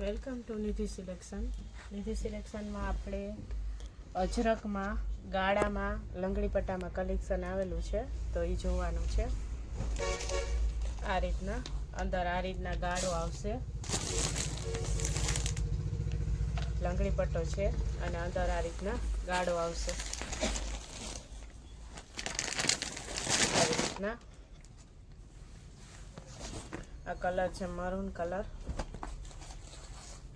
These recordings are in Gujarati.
Welcome to Nidhi selection Nidhi સિલેક્શનમાં આપણે અજરકમાં, ગાળામાં લંગડીપટ્ટામાં કલેક્શન આવેલું છે, તો એ જોવાનું છે. આ રીતના, અંદર આ રીતના ગાળો આવશે. લંગડીપટ્ટો છે, અને અંદર આ રીતના ગાળો આવશે. આ રીતના. આ કલર છે મરૂન કલર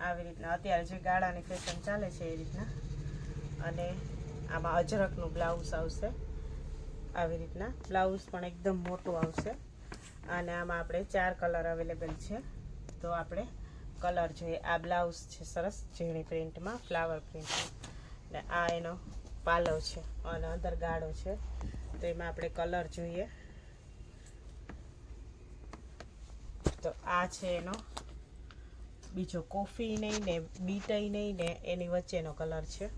આવી રીતના. અત્યારે જે ગાળાની ફેશન ચાલે છે એ રીતના. અને આમાં અજરકનું બ્લાઉઝ આવશે. આવી રીતના. બ્લાઉઝ પણ એકદમ મોટું આવશે. અને આમાં આપણે ચાર કલર અવેલેબલ છે. તો આપણે કલર જોઈએ. આ બ્લાઉઝ છે સરસ, ઝીણી પ્રિન્ટમાં ફ્લાવર પ્રિન્ટ ને આ એનો પાલો છે. અને અંદર ગાળો છે. તો એમાં આપણે કલર જોઈએ. તો આ છે એનો બીજો કોફી નહીં ને બીટઈ નહીં ને એની વચ્ચેનો કલર છે.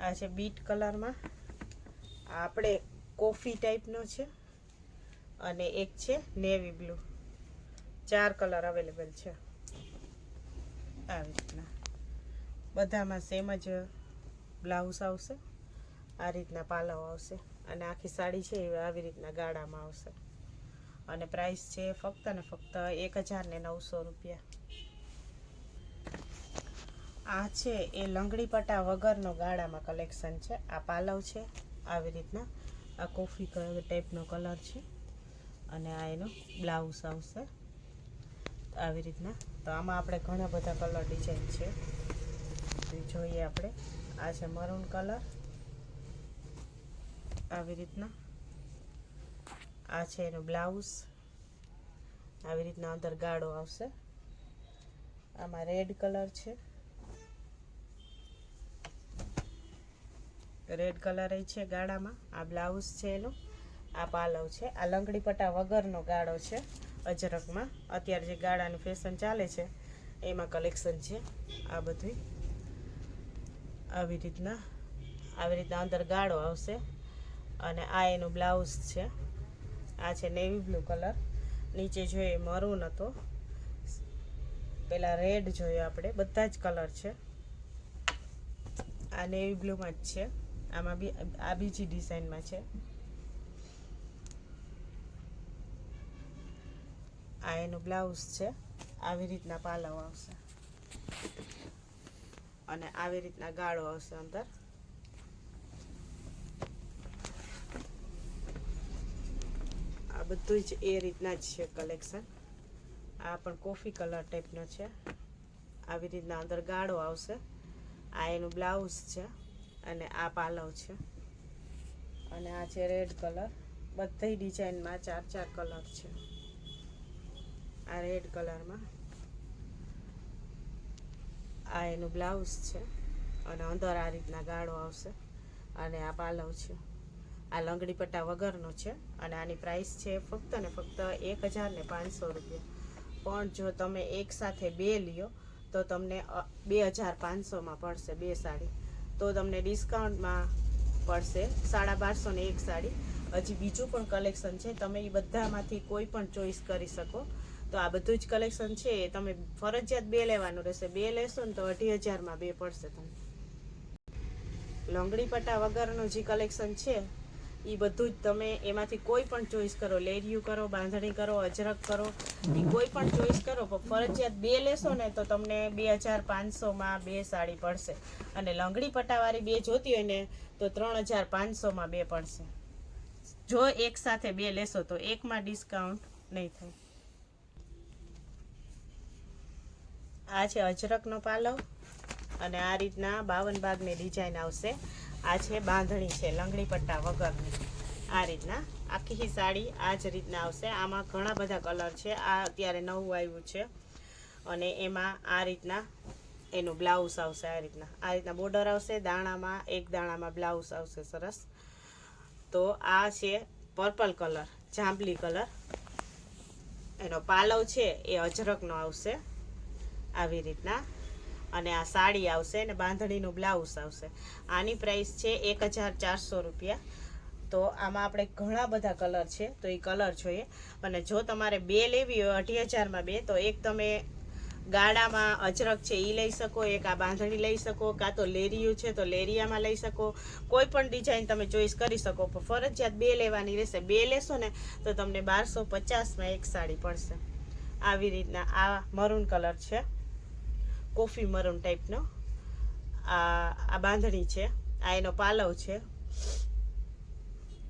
આ છે બીટ કલરમાં. આપણે કોફી ટાઈપનો છે અને એક છે નેવી બ્લુ. ચાર કલર અવેલેબલ છે. આવી રીતના. બધામાં સેમ જ બ્લાઉઝ આવશે. આ રીતના પાલવ આવશે. અને આખી સાડી છે એ આવી રીતના ગાળામાં આવશે. અને પ્રાઇસ છે ફક્ત ને ફક્ત એક હજાર ને નવસો રૂપિયા. આ છે એ લંગડી પટા વગરનો ગાળામાં કલેક્શન છે. આ પાલવ છે. આવી રીતના આ કોફી ટાઈપનો કલર છે. અને આ એનો બ્લાઉઝ આવશે. આવી રીતના. તો આમાં આપણે ઘણા બધા કલર ડિઝાઇન છે. જોઈએ આપણે. આ છે મરૂન કલર આવી રીતના. આ છે એનો બ્લાઉઝ. આવી રીતના અંદર ગાળો આવશે. આમાં રેડ કલર છે. રેડ કલર છે ગાળામાં. આ બ્લાઉઝ છે એનો. આ પાલવ છે. આ લંગડી પટ્ટા વગરનો ગાળો છે અજરકમાં. અત્યારે જે ગાળાની ફેશન ચાલે છે, એમાં કલેક્શન છે. આ બધું આવી રીતના. આવી રીતના અંદર ગાળો આવશે. અને આ એનું બ્લાઉઝ છે. આ છે નેવી બ્લુ કલર. નીચે જોઈએ મરૂન હતો. પેલા રેડ જોયો આપણે. બધા જ કલર છે. આ નેવી બ્લુમાં જ છે. આમાં બી આ બીજી ડિઝાઇનમાં છે. આ એનું બ્લાઉઝ છે. આવી રીતના પાલવ આવશે. અને આવી રીતના ગાળો આવશે અંદર. બધું જ એ રીતના જ છે કલેક્શન આ પણ કોફી કલર ટાઈપનો છે. આવી રીતના અંદર ગાળો આવશે. આ એનું બ્લાઉઝ છે અને આ પાલવ છે. અને આ છે રેડ કલર બધી ડિઝાઇનમાં ચાર ચાર કલર છે. આ રેડ કલરમાં આ એનું બ્લાઉઝ છે. અને અંદર આ રીતના ગાળો આવશે. અને આ પાલવ છે. આ લંગડી પટ્ટા વગરનો છે અને આની પ્રાઇસ છે ફક્ત ને ફક્ત એક હજાર ને પાંચસો રૂપિયા. પણ જો તમે એક સાથે બે લ્યો, તો તમને બે હજાર પાંચસોમાં પડશે બે સાડી. તો તમને ડિસ્કાઉન્ટમાં પડશે સાડા બારસો ને એક સાડી. હજી બીજું પણ કલેક્શન છે, તમે એ બધામાંથી કોઈ પણ ચોઈસ કરી શકો. તો આ બધું જ કલેક્શન છે, એ તમે ફરજિયાત બે લેવાનું રહેશે. બે લેશો ને તો અઢી હજારમાં બે પડશે તમને. લોંગડી પટ્ટા વગરનું જે કલેક્શન છે એ બધું જ તમે એમાંથી કોઈ પણ ચોઈસ કરો લેરિયું કરો બાંધણી કરો અજરક કરો એ કોઈ પણ ચોઈસ કરો પણ ફરજિયાત બે લેશો ને તો તમને બે હજાર પાંચસોમાં બે સાડી પડશે. અને લંગડી પટ્ટાવાળી બે જોતી હોય ને તો ત્રણ હજાર પાંચસોમાં બે પડશે. જો એક સાથે બે લેશો તો એકમાં ડિસ્કાઉન્ટ નહીં થાય. આ છે અજરકનો પાલવ અને આ રીતના બાવન બાગની ડિઝાઇન આવશે. આ છે બાંધણી છે, લંગડી પટ્ટા વગરની. આ રીતના. આખી સાડી આ જ રીતના આવશે. આમાં ઘણા બધા કલર છે. આ અત્યારે નવું આવ્યું છે. અને એમાં આ રીતના એનું બ્લાઉઝ આવશે આ રીતના. આ રીતના બોર્ડર આવશે, દાણામાં, એક દાણામાં બ્લાઉઝ આવશે સરસ. તો આ છે પર્પલ કલર, જાંબલી કલર. એનો પાલવ છે, એ અજરકનો આવશે. આવી રીતના. અને આ સાડી આવશે અને બાંધણીનું બ્લાઉઝ આવશે. આની પ્રાઇસ છે એક હજાર ચારસો રૂપિયા. તો આમાં આપણે ઘણા બધા કલર છે, તો એ કલર જોઈએ. અને જો તમારે બે લેવી હોય, અઢી હજારમાં બે, તો એક તમે ગાડામાં અજરક છે એ લઈ શકો, એક આ બાંધણી લઈ શકો, કાં તો લેરિયું છે તો લેરિયામાં લઈ શકો. કોઈ પણ ડિઝાઇન તમે ચોઈસ કરી શકો, પણ ફરજિયાત બે લેવાની રહેશે. બે લેશો ને, તો તમને બારસો પચાસમાં એક સાડી પડશે. આવી રીતના આ મરૂન કલર છે. કોફી મરૂન ટાઈપનો. આ આ બાંધણી છે. આ એનો પાલવ છે.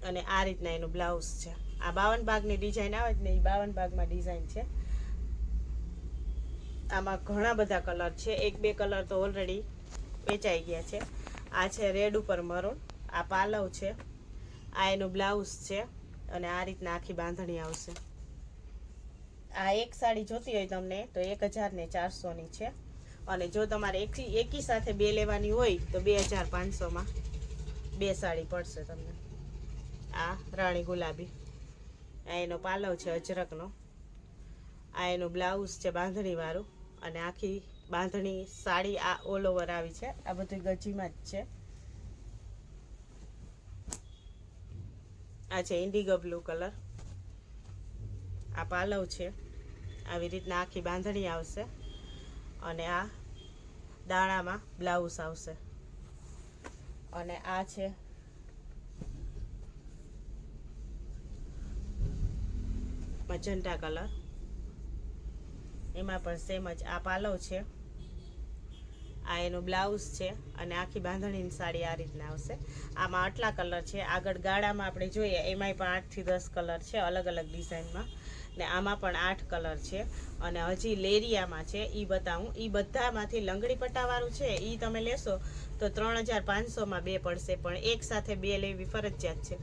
અને આ રીતના એનું બ્લાઉઝ છે. આ બાવન ભાગની ડિઝાઇન આવે જ ને, એ બાવન ભાગમાં ડિઝાઇન છે. આમાં ઘણા બધા કલર છે. એક બે કલર તો ઓલરેડી વેચાઈ ગયા છે. આ છે રેડ ઉપર મરૂન. આ પાલવ છે. આ એનું બ્લાઉઝ છે. અને આ રીતના આખી બાંધણી આવશે. આ એક સાડી જોતી હોય તમને તો એક હજાર ને ચારસોની છે. અને જો તમારે એકી એકી સાથે બે લેવાની હોય તો બે હજાર પાંચસોમાં બે સાડી પડશે તમને. આ રાણી ગુલાબી. આ એનો પાલવ છે અજરકનો. આ એનું બ્લાઉઝ છે બાંધણીવાળું. અને આખી બાંધણી સાડી આ ઓલ ઓવર આવી છે. આ બધું ગજીમાં જ છે. આ છે ઇન્ડિગો બ્લુ કલર આ પાલવ છે. આવી રીતના આખી બાંધણી આવશે. અને આ દાણામાં બ્લાઉઝ આવશે. અને આ છે મજંટા કલર. એમાં પણ સેમ જ આ પાલવ છે. આ એનું બ્લાઉઝ છે અને આખી બાંધણીની સાડી આ રીતના આવશે. આમાં આટલા કલર છે. આગળ ગાળામાં આપણે જોઈએ, એમાંય પણ આઠથી દસ કલર છે અલગ અલગ ડિઝાઇનમાં. ને આમાં પણ આઠ કલર છે. અને હજી લેરિયામાં છે એ બતાવું. એ બધામાંથી લંગડી પટ્ટાવાળું છે એ તમે લેશો તો ત્રણ હજાર પાંચસોમાં બે પડશે, પણ એક સાથે બે લેવી ફરજિયાત છે.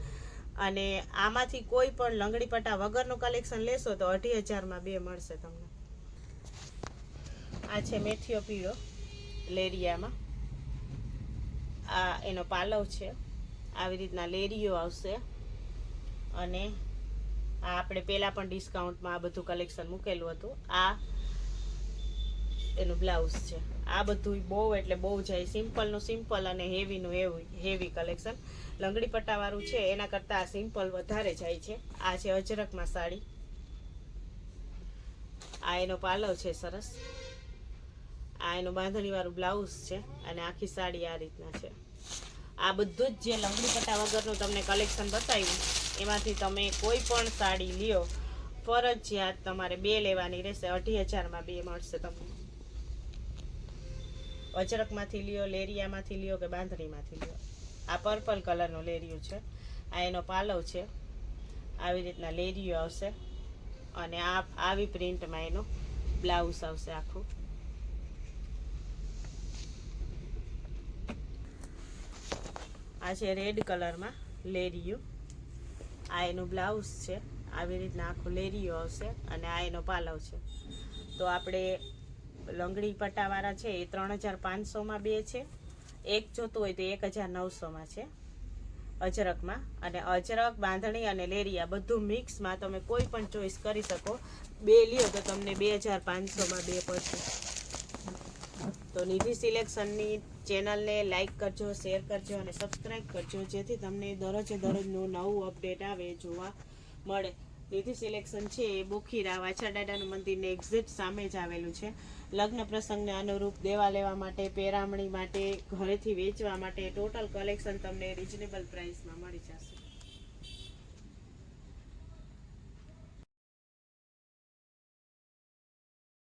અને આમાંથી કોઈ પણ લંગડી પટ્ટા વગરનું કલેક્શન લેશો તો અઢી હજારમાં બે મળશે તમને. આ છે મેથીઓ પીળો લેરિયામાં. આ એનો પાલવ છે. આવી રીતના લેરીઓ આવશે. અને આ આપણે પહેલાં પણ ડિસ્કાઉન્ટમાં આ બધું કલેક્શન મૂકેલું હતું. આ એનું બ્લાઉઝ છે. આ બધું બહુ એટલે બહુ જાય સિમ્પલનું સિમ્પલ અને હેવીનું હેવી હેવી કલેક્શન લંગડી પટ્ટાવાળું છે, એના કરતાં આ સિમ્પલ વધારે જાય છે. આ છે અજરકમાં સાડી. આ એનો પાલવ છે સરસ. આ એનું બાંધણીવાળું બ્લાઉઝ છે અને આખી સાડી આ રીતના છે. આ બધું જ જે લંગડી પટ્ટા વગરનું તમને કલેક્શન બતાવ્યું એમાંથી તમે કોઈ પણ સાડી લ્યો, ફરજિયાત તમારે બે લેવાની રહેશે, અઢી હજારમાં બે મળશે તમને. અજરકમાંથી લ્યો, લેરિયામાંથી લ્યો કે બાંધણીમાંથી લ્યો. આ પર્પલ કલરનો લેરિયો છે. આ એનો પાલવ છે. આવી રીતના લેરિયો આવશે. અને આ આવી પ્રિન્ટમાં એનો બ્લાઉઝ આવશે આખું. આ છે રેડ કલરમાં લેરિયું. આ એનું બ્લાઉઝ છે. આવી રીતના આખું લેરીઓ આવશે અને આ એનો પાલવ છે. તો આપણે લંગડી પટ્ટાવાળા છે એ ત્રણ હજાર પાંચસોમાં બે છે. એક જોતું હોય તો એક હજાર નવસોમાં છે. અજરકમાં અને અજરક, બાંધણી અને લેરિયા બધું મિક્સમાં તમે કોઈ પણ ચોઈસ કરી શકો. બે લ્યો તો તમને બે હજાર પાંચસોમાં બે પડશે. તો નિધિ સિલેક્શનની ચેનલને લાઈક કરજો, શેર કરજો અને સબસ્ક્રાઈબ કરજો, જેથી તમને દરરોજે દરરોજનું નવું અપડેટ આવે, જોવા મળે. નિધિ સિલેક્શન છે એ બોખીરા વાછાડાડાનું મંદિરને એક્ઝેક્ટ સામે જ આવેલું છે. લગ્ન પ્રસંગને અનુરૂપ દેવા લેવા માટે, પેરામણી માટે, ઘરેથી વેચવા માટે ટોટલ કલેક્શન તમને રિઝનેબલ પ્રાઇસમાં મળી જશે.